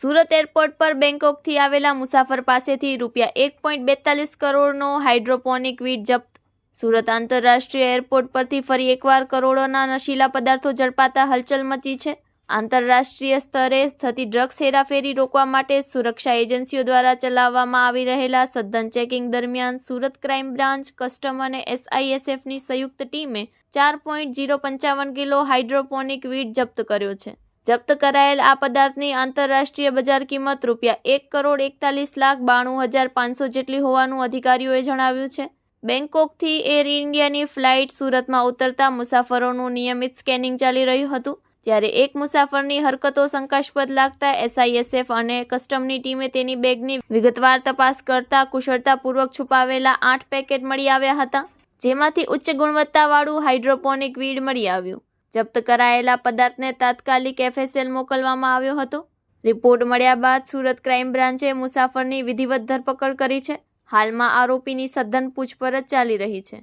Surat airport પર બેંકોકથી આવેલા મુસાફર પાસેથી રૂપિયા એક પોઈન્ટ બેતાલીસ કરોડનો હાઇડ્રોપોનિક વીડ જપ્ત. સુરત આંતરરાષ્ટ્રીય એરપોર્ટ પરથી ફરી એકવાર કરોડોના નશીલા પદાર્થો ઝડપાતા હલચલ મચી છે. આંતરરાષ્ટ્રીય સ્તરે થતી ડ્રગ્સ હેરાફેરી રોકવા માટે સુરક્ષા એજન્સીઓ દ્વારા ચલાવવામાં આવી રહેલા સદ્દન ચેકિંગ દરમિયાન સુરત ક્રાઇમ બ્રાન્ચ, કસ્ટમ અને એસઆઈએસએફની સંયુક્ત ટીમે ચાર પોઈન્ટ જીરો પંચાવન કિલો હાઇડ્રોપોનિક વીડ જપ્ત કર્યો છે. જપ્ત કરાયેલ આ પદાર્થની આંતરરાષ્ટ્રીય બજાર કિંમત રૂપિયા એક કરોડ એકતાલીસ લાખ બાણું હજાર પાંચસો જેટલી હોવાનું અધિકારીઓએ જણાવ્યું છે. બેંકોકથી એર ઇન્ડિયાની ફ્લાઇટ સુરતમાં ઉતરતા મુસાફરોનું નિયમિત સ્કેનિંગ ચાલી રહ્યું હતું, જ્યારે એક મુસાફરની હરકતો શંકાસ્પદ લાગતા એસઆઈએસએફ અને કસ્ટમની ટીમે તેની બેગની વિગતવાર તપાસ કરતા કુશળતાપૂર્વક છુપાવેલા આઠ પેકેટ મળી આવ્યા હતા, જેમાંથી ઉચ્ચ ગુણવત્તાવાળું હાઇડ્રોપોનિક વીડ મળી આવ્યું. જપ્ત કરાયેલા પદાર્થને તાત્કાલિક એફએસએલ મોકલવામાં આવ્યો હતો. રિપોર્ટ મળ્યા બાદ સુરત ક્રાઇમ બ્રાન્ચે મુસાફરની વિધિવત ધરપકડ કરી છે. હાલમાં આરોપીની સઘન પૂછપરછ ચાલી રહી છે.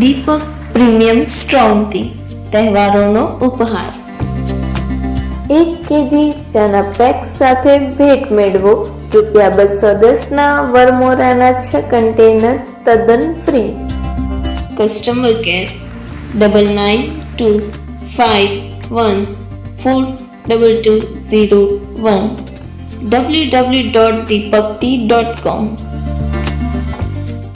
દીપક પ્રીમિયમ સ્ટ્રોંગ ટી તહેવારોનો ઉપહાર. એક કેજી ચાના પેક સાથે ભેટ મેળવો. રૂપિયા બસો દસના વરમોરાના છ કન્ટેનર તદ્દન free. customer care double nine two five one four double two zero one www.thepupti.com